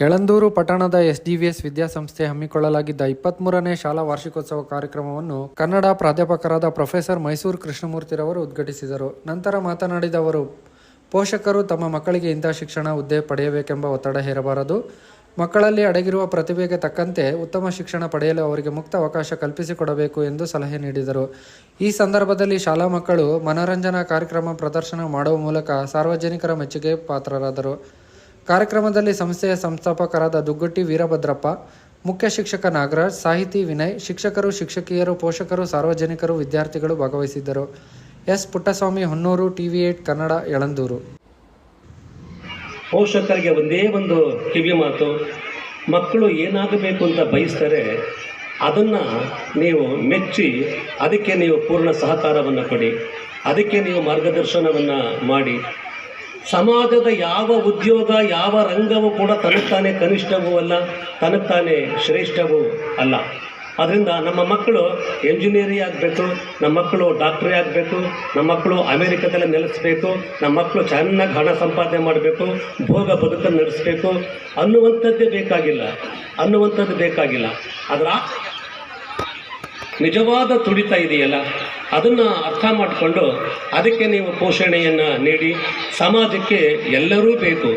ಯಳಂದೂರು ಪಟ್ಟಣದ ಎಸ್ಡಿವಿಎಸ್ ವಿದ್ಯಾಸಂಸ್ಥೆ ಹಮ್ಮಿಕೊಳ್ಳಲಾಗಿದ್ದ ಇಪ್ಪತ್ಮೂರನೇ ಶಾಲಾ ವಾರ್ಷಿಕೋತ್ಸವ ಕಾರ್ಯಕ್ರಮವನ್ನು ಕನ್ನಡ ಪ್ರಾಧ್ಯಾಪಕರಾದ ಪ್ರೊಫೆಸರ್ ಮೈಸೂರು ಕೃಷ್ಣಮೂರ್ತಿರವರು ಉದ್ಘಾಟಿಸಿದರು. ನಂತರ ಮಾತನಾಡಿದ ಅವರು, ಪೋಷಕರು ತಮ್ಮ ಮಕ್ಕಳಿಗೆ ಇಂಥ ಶಿಕ್ಷಣ ಹುದ್ದೆ ಪಡೆಯಬೇಕೆಂಬ ಒತ್ತಡ ಹೇರಬಾರದು. ಮಕ್ಕಳಲ್ಲಿ ಅಡಗಿರುವ ಪ್ರತಿಭೆಗೆ ತಕ್ಕಂತೆ ಉತ್ತಮ ಶಿಕ್ಷಣ ಪಡೆಯಲು ಅವರಿಗೆ ಮುಕ್ತ ಅವಕಾಶ ಕಲ್ಪಿಸಿಕೊಡಬೇಕು ಎಂದು ಸಲಹೆ ನೀಡಿದರು. ಈ ಸಂದರ್ಭದಲ್ಲಿ ಶಾಲಾ ಮಕ್ಕಳು ಮನೋರಂಜನಾ ಕಾರ್ಯಕ್ರಮ ಪ್ರದರ್ಶನ ಮಾಡುವ ಮೂಲಕ ಸಾರ್ವಜನಿಕರ ಮೆಚ್ಚುಗೆ ಪಾತ್ರರಾದರು. ಕಾರ್ಯಕ್ರಮದಲ್ಲಿ ಸಂಸ್ಥೆಯ ಸಂಸ್ಥಾಪಕರಾದ ದುಗ್ಗಟ್ಟಿ ವೀರಭದ್ರಪ್ಪ, ಮುಖ್ಯ ಶಿಕ್ಷಕ ನಾಗರಾಜ್, ಸಾಹಿತಿ ವಿನಯ್, ಶಿಕ್ಷಕರು, ಶಿಕ್ಷಕಿಯರು, ಪೋಷಕರು, ಸಾರ್ವಜನಿಕರು, ವಿದ್ಯಾರ್ಥಿಗಳು ಭಾಗವಹಿಸಿದ್ದರು. S. Puttaswamy Honnur, TV eight Kannada, Yalandur. ಪೋಷಕರಿಗೆ ಒಂದೇ ಒಂದು ಕಿವಿ ಮಾತು, ಮಕ್ಕಳು ಏನಾಗಬೇಕು ಅಂತ ಬಯಸ್ತಾರೆ ಅದನ್ನು ನೀವು ಮೆಚ್ಚಿ, ಅದಕ್ಕೆ ನೀವು ಪೂರ್ಣ ಸಹಕಾರವನ್ನು ಕೊಡಿ, ಅದಕ್ಕೆ ನೀವು ಮಾರ್ಗದರ್ಶನವನ್ನು ಮಾಡಿ. ಸಮಾಜದ ಯಾವ ಉದ್ಯೋಗ, ಯಾವ ರಂಗವೂ ಕೂಡ ತನಗ್ತಾನೆ ಕನಿಷ್ಠವೂ ಅಲ್ಲ ತನಗ್ತಾನೆ ಶ್ರೇಷ್ಠವೂ ಅಲ್ಲ. ಅದರಿಂದ ನಮ್ಮ ಮಕ್ಕಳು ಎಂಜಿನಿಯರಿ ಆಗಬೇಕು, ನಮ್ಮ ಮಕ್ಕಳು ಡಾಕ್ಟ್ರೇ ಆಗಬೇಕು, ನಮ್ಮ ಮಕ್ಕಳು ಅಮೇರಿಕದಲ್ಲಿ ನೆಲೆಸಬೇಕು, ನಮ್ಮ ಮಕ್ಕಳು ಚೆನ್ನಾಗಿ ಹಣ ಸಂಪಾದನೆ ಮಾಡಬೇಕು, ಭೋಗ ಬದುಕನ್ನು ನಡೆಸಬೇಕು ಅನ್ನುವಂಥದ್ದೇ ಬೇಕಾಗಿಲ್ಲ, ಅನ್ನುವಂಥದ್ದು ಬೇಕಾಗಿಲ್ಲ. ಅದರ ನಿಜವಾದ ತುಡಿತ ಇದೆಯಲ್ಲ ಅದನ್ನು ಅರ್ಥ ಮಾಡಿಕೊಂಡು ಅದಕ್ಕೆ ನೀವು ಪೋಷಣೆಯನ್ನು ನೀಡಿ ಸಮಾಜಕ್ಕೆ ಎಲ್ಲರೂ ಬೇಕು.